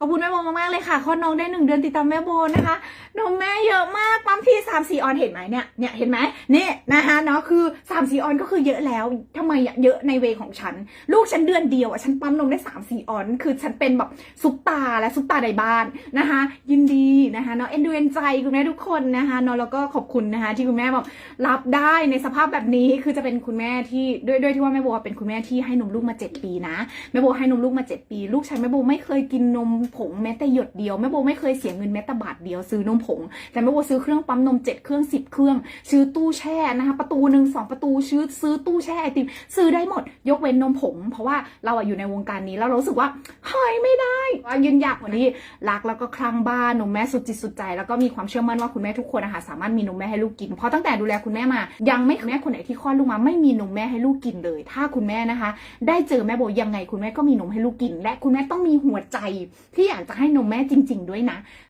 ขอบคุณแม่โบมากๆเลยค่ะคลอดน้องได้หนึ่งเดือนติดตามแม่โบนะคะนมแม่เยอะมากปั๊มที่สามสี่ออนเห็นไหมเนี่ยเนี่ยเห็นไหมนี่นะคะเนาะคือสามสี่ออนก็คือเยอะแล้วทำไมเยอะในเวของฉัน ลูกฉันเดือนเดียวอะฉันปั๊มนมได้สามสี่ออน คือฉันเป็นแบบซุปตาและซุปตาในบ้านนะคะ ยินดีนะคะเนาะเอ็นดูเอ็นใจคุณแม่ทุกคนนะคะเนาะแล้วก็ขอบคุณนะคะที่คุณแม่แบบรับได้ในสภาพแบบนี้คือจะเป็นคุณแม่ที่ด้วยด้วยที่ว่าแม่โบเป็นคุณแม่ที่ให้นมลูกมาเจ็ดปีนะแม่โบให้นมลูกมาเจ็ดปี ลูกชายแม่โบไม่เคยกินนมผงแม้แต่หยดเดียวแม่โบไม่เคยเสียเงินแม้แต่บาทเดียวซื้อนมผง แต่แม่โบซื้อเครื่องปั๊มนมเจ็ดเครื่องสิบเครื่อง ซื้อตู้แช่นะคะประตูหนึ่งสองประตูซื้อซื้อตู้แช่ไอติมซื้อได้หมด ยกเว้นนมผง เพราะว่าเราอะอยู่ในวงการนี้แล้วเราสึกว่าหอยไม่ได้ว่ายืนหยัดวันนี้รักแล้วก็คลั่งบ้านนมแม่สุดจิตสุดใจ แล้วก็มีความเชื่อมั่นว่าคุณแม่ทุกคนนะคะสามารถมีนมแม่ให้ลูกกิน เพราะตั้งแต่ดูแลคุณแม่มา ยังไม่แม่คนไหนที่คลอดลูกมาไม่มีนมแม่ให้ลูกกินเลย ถ้าคุณแม่นะคะ ได้เจอแม่โบยังไงคุณแม่ก็มีนมให้ลูกกิน และคุณแม่ต้องมีหัวใจที่อยากจะให้นมแม่จริง ๆ ด้วยนะ